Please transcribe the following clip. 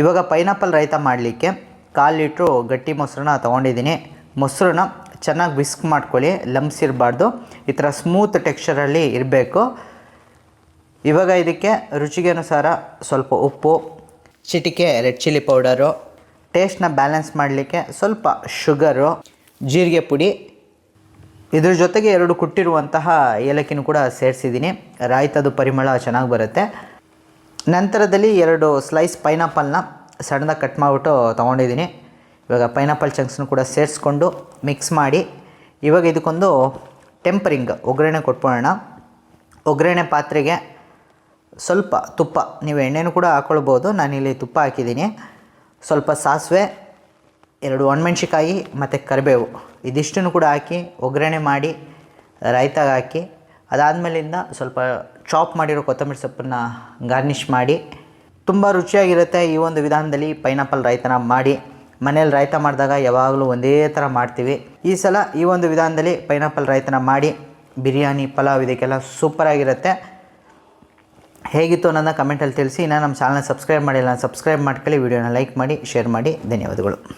ಇವಾಗ ಪೈನಾಪಲ್ ರೈತ ಮಾಡಲಿಕ್ಕೆ ಕಾಲು ಲೀಟ್ರು ಗಟ್ಟಿ ಮೊಸರನ್ನ ತೊಗೊಂಡಿದ್ದೀನಿ. ಮೊಸರನ್ನ ಚೆನ್ನಾಗಿ ವಿಸ್ಕ್ ಮಾಡ್ಕೊಳ್ಳಿ ಲಂಬ್ಸ್ ಇರಬಾರ್ದು ಈ ಥರ ಸ್ಮೂತ್ ಟೆಕ್ಸ್ಚರಲ್ಲಿ ಇರಬೇಕು. ಇವಾಗ ಇದಕ್ಕೆ ರುಚಿಗೆ ಅನುಸಾರ ಸ್ವಲ್ಪ ಉಪ್ಪು, ಚಿಟಿಕೆ, ರೆಡ್ ಚಿಲ್ಲಿ ಪೌಡರು, ಟೇಸ್ಟ್ನ ಬ್ಯಾಲೆನ್ಸ್ ಮಾಡಲಿಕ್ಕೆ ಸ್ವಲ್ಪ ಶುಗರು, ಜೀರಿಗೆ ಪುಡಿ. ಇದ್ರ ಜೊತೆಗೆ ಎರಡು ಕುಟ್ಟಿರುವಂತಹ ಏಲಕ್ಕಿನೂ ಕೂಡ ಸೇರಿಸಿದ್ದೀನಿ. ರಾಯ್ತದ ಪರಿಮಳ ಚೆನ್ನಾಗಿ ಬರುತ್ತೆ. ನಂತರದಲ್ಲಿ ಎರಡು ಸ್ಲೈಸ್ ಪೈನಾಪಲ್ನ ಸಣ್ಣದಾಗಿ ಕಟ್ ಮಾಡಿಬಿಟ್ಟು ತೊಗೊಂಡಿದ್ದೀನಿ. ಇವಾಗ ಪೈನಾಪಲ್ ಚಂಕ್ಸ್ನು ಕೂಡ ಸೇರಿಸ್ಕೊಂಡು ಮಿಕ್ಸ್ ಮಾಡಿ. ಇವಾಗ ಇದಕ್ಕೊಂದು ಟೆಂಪರಿಂಗ್ ಒಗ್ಗರಣೆ ಕೊಟ್ಕೊಳ್ಳೋಣ ಒಗ್ಗರಣೆ ಪಾತ್ರೆಗೆ ಸ್ವಲ್ಪ ತುಪ್ಪ, ನೀವು ಎಣ್ಣೆನೂ ಕೂಡ ಹಾಕ್ಕೊಳ್ಬೋದು ನಾನಿಲ್ಲಿ ತುಪ್ಪ ಹಾಕಿದ್ದೀನಿ. ಸ್ವಲ್ಪ ಸಾಸಿವೆ, ಎರಡು ಒಣಮೆಣ್ಸಿಕಾಯಿ ಮತ್ತು ಕರಿಬೇವು. ಇದಿಷ್ಟನ್ನು ಕೂಡ ಹಾಕಿ ಒಗ್ಗರಣೆ ಮಾಡಿ ರಾಯ್ತಾಗ ಹಾಕಿ ಅದಾದಮೇಲಿಂದ ಸ್ವಲ್ಪ ಚಾಪ್ ಮಾಡಿರೋ ಕೊತ್ತಂಬರಿ ಸೊಪ್ಪನ್ನು ಗಾರ್ನಿಷ್ ಮಾಡಿ ತುಂಬ ರುಚಿಯಾಗಿರುತ್ತೆ ಈ ಒಂದು ವಿಧಾನದಲ್ಲಿ ಪೈನಾಪಲ್ ರಾಯ್ತನ ಮಾಡಿ. ಮನೇಲಿ ರಾಯ್ತ ಮಾಡಿದಾಗ ಯಾವಾಗಲೂ ಒಂದೇ ಥರ ಮಾಡ್ತೀವಿ. ಈ ಸಲ ಈ ಒಂದು ವಿಧಾನದಲ್ಲಿ ಪೈನಾಪಲ್ ರಾಯ್ತನ ಮಾಡಿ, ಬಿರಿಯಾನಿ, ಪಲಾವ್ ಇದಕ್ಕೆಲ್ಲ ಸೂಪರಾಗಿರುತ್ತೆ ಹೇಗಿತ್ತು ಅನ್ನೋದನ್ನ ಕಮೆಂಟಲ್ಲಿ ತಿಳಿಸಿ. ನಾನು ನಮ್ಮ ಚಾನಲ್ನ ಸಬ್ಸ್ಕ್ರೈಬ್ ಮಾಡಿಲ್ಲ ಸಬ್ಸ್ಕ್ರೈಬ್ ಮಾಡ್ಕೊಳ್ಳಿ ವಿಡಿಯೋನ ಲೈಕ್ ಮಾಡಿ ಶೇರ್ ಮಾಡಿ. ಧನ್ಯವಾದಗಳು.